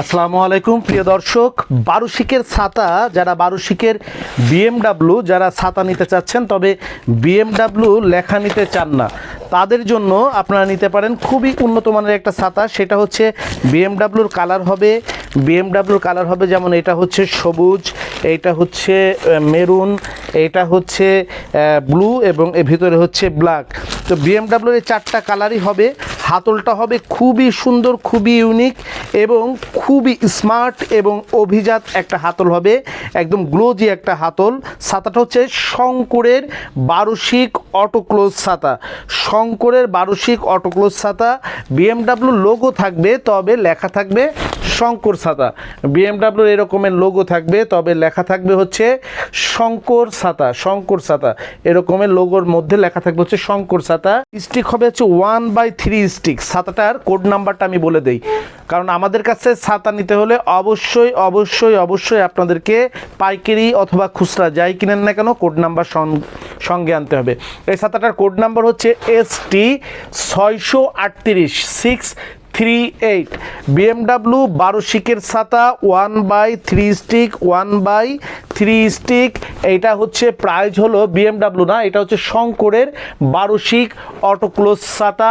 আসসালামু আলাইকুম, প্রিয় দর্শক। বারুশিকের ছাতা, যারা বারুশিকের বিএমডাব্লু যারা ছাতা নিতে চাচ্ছেন, তবে বিএমডাব্লু লেখা নিতে চান না। তাদের জন্য আপনারা নিতে পারেন খুবই উন্নত মানের একটা ছাতা। সেটা হচ্ছে বিএমডাব্লুর কালার হবে। বিএমডাব্লুর কালার হবে যেমন এটা হচ্ছে সবুজ এইটা হচ্ছে মেরুন, এটা হচ্ছে ব্লু এবং এর ভিতরে হচ্ছে ব্ল্যাক। তো বিএমডাব্লুর এই চারটা কালারই হবে। হাতলটা হবে খুবই সুন্দর, খুবই ইউনিক এবং খুবই স্মার্ট এবং অভিজাত একটা হাতল হবে, একদম গ্লোজি একটা হাতল। ছাতাটা হচ্ছে শঙ্করের বারুশিক অটোক্লোজ ছাতা। শঙ্করের বারুশিক অটোক্লোজ ছাতা বিএমডাব্লু লোগো থাকবে, তবে লেখা থাকবে শঙ্কর ছাতা। বিএমডাব্লুর এরকমের লোগো থাকবে, তবে লেখা থাকবে হচ্ছে শঙ্কর ছাতা শঙ্কর ছাতা। এরকমের লোগোর মধ্যে লেখা থাকবে হচ্ছে শঙ্কর ছাতা। স্টিক হবে হচ্ছে ওয়ান বাই থ্রি স্টিক ছাতাটার কোড নাম্বারটা আমি বলে দেই। কারণ আমাদের কাছে ছাতা নিতে হলে অবশ্যই অবশ্যই অবশ্যই আপনাদেরকে পাইকারি অথবা খুচরা যাই কিনেন না কেন কোড নাম্বার সঙ্গে আনতে হবে। এই ছাতাটার কোড নাম্বার হচ্ছে এস টি ছয়শো আটত্রিশ সিক্স থ্রি এইট বিএমডাব্লু বারো শিকের ছাতা, one by three stick, one by three stick এটা হচ্ছে প্রাইজ হলো বিএমডাব্লু না, এটা হচ্ছে শঙ্করের বারো শিক অটোক্লোজ ছাতা